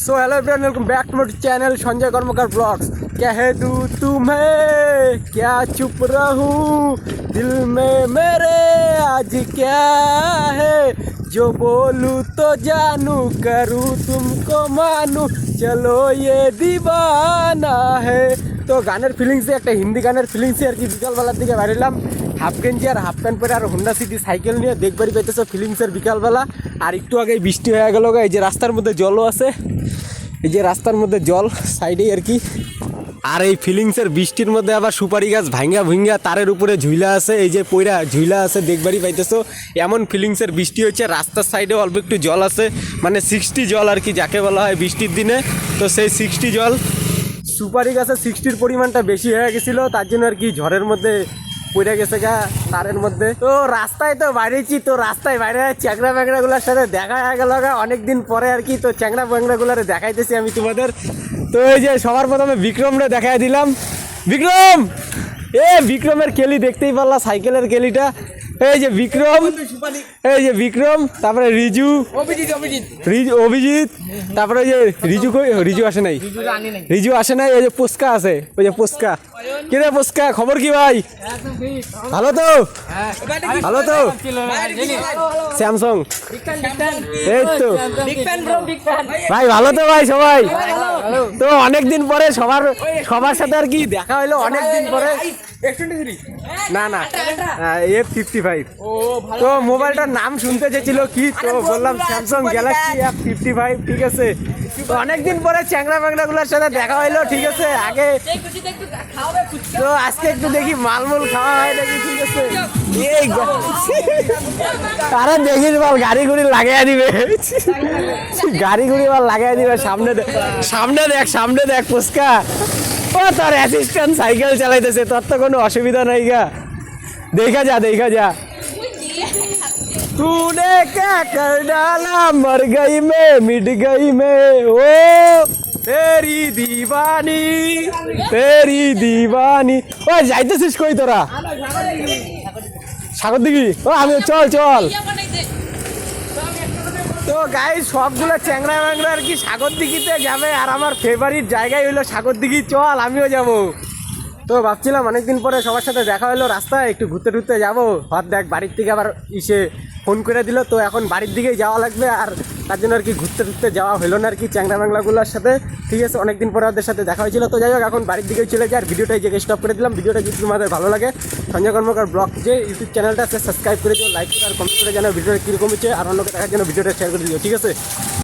so hello everyone welcome back to my channel Sanjay Karmakar blogs कह दूं तुम्हें क्या चुप रहूं दिल में मेरे आज क्या है जो बोलूं तो जानू करूं तुमको मानू चलो ये दीवाना है তো গানের ফিলিংসে একটা হিন্দি গানের ফিলিংসে আর কি বিকালবেলার দিকে বেরোলাম হাফ গেঞ্জি আর হাফ প্যান্ট পরে আর হোন্ডা সিটি সাইকেল নিয়ে দেখবারই পেতেছো ফিলিংসের বিকালবেলা আর একটু আগে বৃষ্টি হয়ে গেল এই যে রাস্তার মধ্যে জলও আছে এই যে রাস্তার মধ্যে জল, সাইডেই আর কি। আর এই ফিলিংসের বৃষ্টির মধ্যে আবার সুপারি গাছ ভাঙ্গা ভুঙ্গা তারের উপরে ঝুইলা আছে, এই যে পয়রা ঝুইলা আছে, দেখবারই পাইতেছো। এমন ফিলিংসের বৃষ্টি হচ্ছে, রাস্তার সাইডে অল্প একটু জল আছে মানে সিক্সটি জল আর কি, যাকে বলা হয় বৃষ্টির দিনে। তো সেই সিক্সটি জল, সুপারি গাছের সিক্সটির পরিমাণটা বেশি হয়ে গেছিল, তার জন্য আর কি ঝড়ের মধ্যে পড়ে গেছে গা তারের মধ্যে। তো রাস্তায় তো বাইরেছি তো রাস্তায় বাইরে চ্যাংরা ব্যাংরাগুলোর সাথে দেখা গেল গা। অনেকদিন পরে আর কি তো চ্যাংরা ব্যাংরাগুলারে দেখাইতেছি আমি তোমাদের। তো এই যে সবার প্রথমে বিক্রমরে দেখাই দিলাম। বিক্রম! এ বিক্রমের কেলি দেখতেই পারলা, সাইকেলের কেলিটা। এই যে বিক্রম এই যে বিক্রম তারপরে রিজু রিজু অভিজিৎ তারপরে ওই যে রিজু কই রিজু আসে নাই রিজু আসে নাই ওই যে পুস্কা আছে ওই যে পুস্কা কি রে পুস্কা খবর কি ভাই ভালো তো ভালো তো স্যামসাং এই তো ভাই ভালো তো ভাই সবাই তো অনেকদিন পরে সবার সবার সাথে আর কি দেখা হলো অনেকদিন পরে না না এফ ফিফটি ফাইভ তো মোবাইলটার নাম শুনতে চেয়েছিল কি তো বললাম Samsung Galaxy F fifty five ঠিক আছে। তো অনেকদিন পরে চ্যাংরা ম্যাংরাগুলোর সাথে দেখা হইল ঠিক আছে। আগে তো আজকে একটু দেখি মালমুল খাওয়া হয় নাকি ঠিক আছে। এই আরে দেখিস বল গাড়ি গুড়ি লাগাই দিবে। গাড়ি গুড়ি বল লাগাই দিবে সামনে দে- সামনে দেখ সামনে দেখ পুস্কা ও তোর অ্যাসিস্ট্যান্ট সাইকেল চালাইতেছে তোর তো কোনো অসুবিধা নাই গা দেখা যা দেখা যা तूने क्या कर डाला मर गई मैं मिट गई मैं ओ तेरी दीवानी तेरी दीवानी ও যাইতেছিস কই তোরা সাগর দিঘি ও আমি চল চল তো গাই সবগুলো চ্যাংরা ম্যাংরা আর কি সাগর দিঘিতে যাবে, আর আমার ফেভারিট জায়গায় হইল সাগর দিঘি চল, আমিও যাব। তো ভাবছিলাম অনেকদিন পরে সবার সাথে দেখা হলো রাস্তায়, একটু ঘুরতে টুরতে যাব। হর দেখ, বাড়ির থেকে আবার ইসে ফোন করে দিল, তো এখন বাড়ির দিকেই যাওয়া লাগবে। আর তার জন্য আর কি ঘুরতে ঘুরতে যাওয়া হলো না আর কি চ্যাংরা বাংলাগুলোর সাথে। ঠিক আছে, অনেকদিন পরে ওদের সাথে দেখা হয়েছিল। তো যাই হোক, এখন বাড়ির দিকেই চলে যায় আর ভিডিওটা এই জায়গায় স্টপ করে দিলাম। ভিডিওটা যদি তোমাদের ভালো লাগে, সঞ্জয় কর্মকার ব্লগ যে ইউটিউব চ্যানেলটা সাবস্ক্রাইব করে দিও লাইক করে আর কমেন্ট করে জানাও ভিডিওটা কীরকম হচ্ছে আর অন্যকে দেখার জন্য ভিডিওটা শেয়ার করে দিও, ঠিক আছে?